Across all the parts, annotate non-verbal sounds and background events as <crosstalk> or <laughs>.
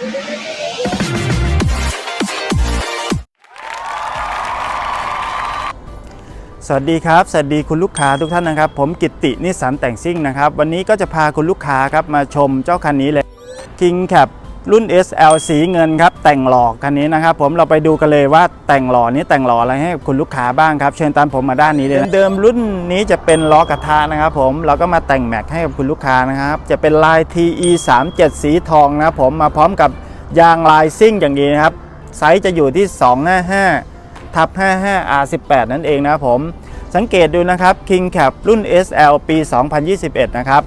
สวัสดีครับ สวัสดีคุณลูกค้าทุกท่านนะครับ ผมกิตตินิสันแต่งซิ่งนะครับ วันนี้ก็จะพาคุณลูกค้าครับมาชมเจ้าคันนี้เลย King Cap รุ่น SL สีเงินครับ แต่งหล่อคันนี้นะครับ ผมเราไปดูกันเลยว่าแต่งหล่อนี้แต่งหล่ออะไรให้คุณลูกค้าบ้างครับ เชิญตามผมมาด้านนี้เลยนะเดิมรุ่นนี้จะเป็นล้อกระทะนะครับผมเราก็มาแต่งแม็กให้กับคุณลูกค้านะครับ จะเป็นลาย TE 3 7สีทองนะครับผมมาพร้อมกับยางลายซิ่งอย่างนี้นะครับไซส์จะอยู่ที่ 255ทับ55 R18 นั่นเองนะครับผมสังเกตดูนะครับ King Cap รุ่น SL ปี 2021 นะครับ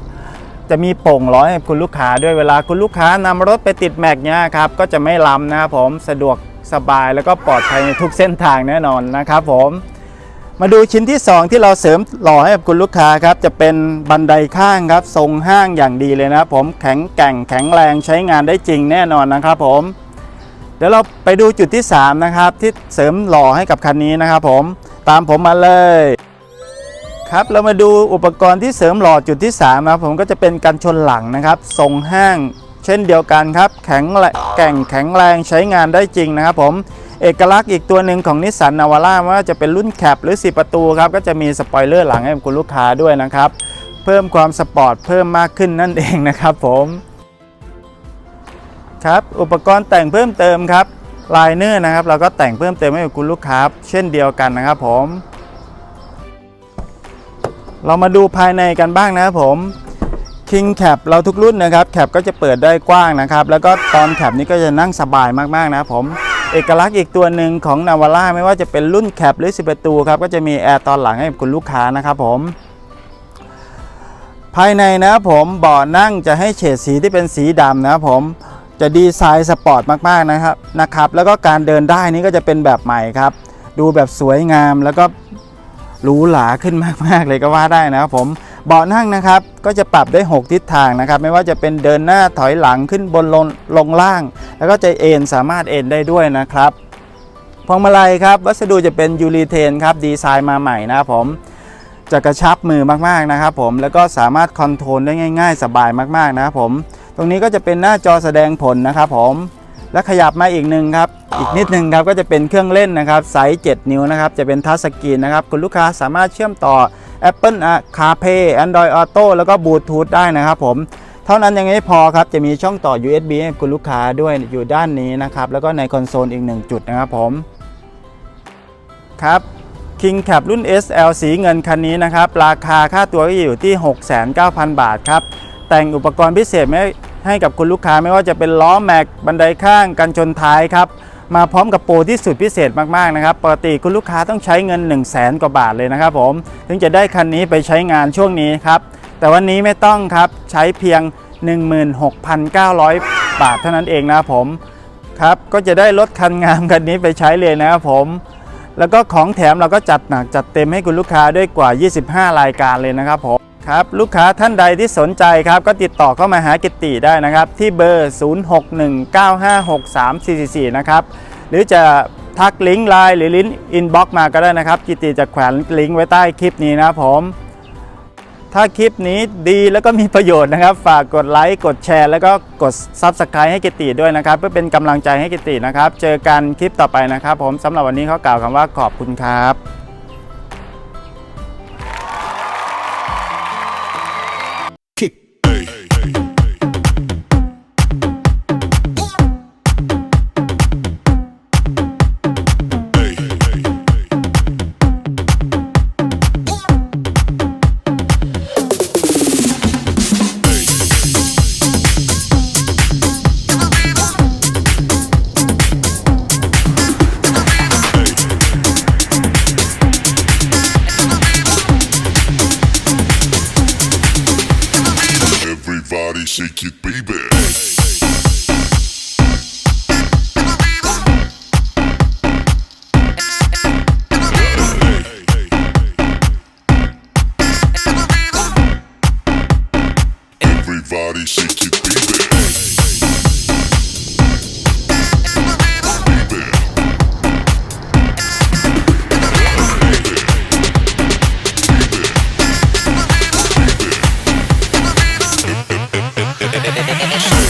จะมีโป่งล้อให้คุณลูกค้าด้วยเวลาคุณลูกค้านำรถไปติดแม็กเนี่ยครับก็จะไม่ล้ำนะครับผมสะดวกสบายแล้วก็ปลอดภัยในทุกเส้นทางแน่นอนนะครับผมมาดูชิ้นที่ 2 ที่เราเสริมหล่อให้กับคุณลูกค้าครับจะเป็นบันไดข้างครับ ทรงห้างอย่างดีเลยนะครับผมแข็งแกร่งแข็งแรงใช้งานได้จริงแน่นอนนะครับผม เดี๋ยวเราไปดูจุดที่ 3 นะครับ ที่เสริมหล่อให้กับคันนี้นะครับผมตามผมมาเลย ครับเรามาดูอุปกรณ์ที่เสริมหล่อจุดที่3นะครับผมก็จะเป็นกันชนหลังนะครับทรงห้างเช่นเดียวกันครับ แข็งแรงแกร่งแข็งแรงใช้งานได้จริงนะครับผมเอกลักษณ์อีกตัวหนึ่งของนิสสันนาวาร่าว่าจะเป็นรุ่นแคปหรือ 4 ประตูครับ ก็จะมีสปอยเลอร์หลังให้คุณลูกค้าด้วยนะครับ เพิ่มความสปอร์ตเพิ่มมากขึ้นนั่นเองนะครับผมครับอุปกรณ์แต่งเพิ่มเติมครับไลเนอร์นะครับ เราก็แต่งเพิ่มเติมให้กับคุณลูกค้า เช่นเดียวกันนะครับผม เรามาดูภายในกันบ้างนะครับผม King Cap เราทุกรุ่นนะครับแคปก็จะเปิดได้กว้างนะครับ แล้วก็ตอนแคปนี้ก็จะนั่งสบายมากๆนะครับผมเอกลักษณ์อีกตัวหนึ่งของนาวาร่าไม่ว่าจะเป็นรุ่นแคปหรือ 10 ประตูครับก็จะมีแอร์ตอนหลังให้กับคุณลูกค้านะครับผม ภายในนะครับผมเบาะนั่งจะให้เฉดสีที่เป็นสีดำนะครับผมจะดีไซน์สปอร์ตมากๆนะครับนะครับ แล้วก็การเดินได้นี่ก็จะเป็นแบบใหม่ครับ ดูแบบสวยงามแล้วก็ หรูหราขึ้นมากๆเลยก็ว่าได้นะครับผมเบาะนั่งนะครับก็จะปรับได้ 6 ทิศทางนะครับ ไม่ว่าจะเป็นเดินหน้าถอยหลังขึ้นบนลงลงล่าง แล้วก็จะเอ็นสามารถเอ็นได้ด้วยนะครับพวงมาลัยครับ วัสดุจะเป็นยูรีเทนครับดีไซน์มาใหม่นะครับผมจะกระชับมือมากๆนะครับผมแล้วก็สามารถคอนโทรลได้ง่าย ๆ สบายมากๆนะครับผมตรงนี้ก็จะเป็นหน้าจอแสดงผลนะครับผม และขยับมาอีกหนึ่งครับ อีกนิดหนึ่งครับก็จะเป็นเครื่องเล่นนะครับไซส์ 7 นิ้วนะครับ จะเป็นทัชสกรีนนะครับ คุณลูกค้าสามารถเชื่อมต่อ Apple CarPlay Android Auto แล้วก็บลูทูธได้นะครับผม เท่านั้นยังไม่พอครับ จะมีช่องต่อ USB ให้คุณลูกค้าด้วยอยู่ด้านนี้นะครับ แล้วก็ในคอนโซลอีกหนึ่งจุดนะครับผม ครับ King Cap รุ่น SL สีเงินคันนี้นะครับ ราคาค่าตัวก็อยู่ที่ 69,000 บาทครับ แต่งอุปกรณ์พิเศษไม่ ให้กับคุณลูกค้าไม่ว่าจะเป็นล้อแม็กบันไดข้างกันชนท้ายครับมาพร้อมกับโปรที่สุดพิเศษมากๆนะครับปกติคุณลูกค้าต้องใช้เงิน 1 0 0 0 0แสนกว่าบาทเลยนะครับผมถึงจะได้คันนี้ไปใช้งานช่วงนี้ครับแต่วันนี้ไม่ต้องครับใช้เพียง 16,900 บาทเท่านั้นเองนะครับผมครับก็จะได้รถคันงามคันนี้ไปใช้เลยนะครับผมแล้วก็ของแถมเราก็จัดหนักจัดเต็มให้คุณลูกค้าด้วยกว่า 25 รายการเลยนะครับผม ครับลูกค้าท่านใดที่สนใจครับ ก็ติดต่อเข้ามาหากิตติได้นะครับ ที่เบอร์ 0619563444 นะครับ หรือจะทักลิงก์ไลน์หรือลิงก์อินบ็อกมาก็ได้นะครับ กิตติจะแขวนลิงก์ไว้ใต้คลิปนี้นะครับผม ถ้าคลิปนี้ดีแล้วก็มีประโยชน์นะครับ ฝากกดไลค์กดแชร์ แล้วก็กด Subscribe ให้กิตติด้วยนะครับ เพื่อเป็นกำลังใจให้กิตตินะครับ เจอกันคลิปต่อไปนะครับ ผมสำหรับวันนี้เขากล่าวคำว่าขอบคุณครับ Mm-hmm. body, shake it, baby. Everybody shake it. Música <laughs> <laughs>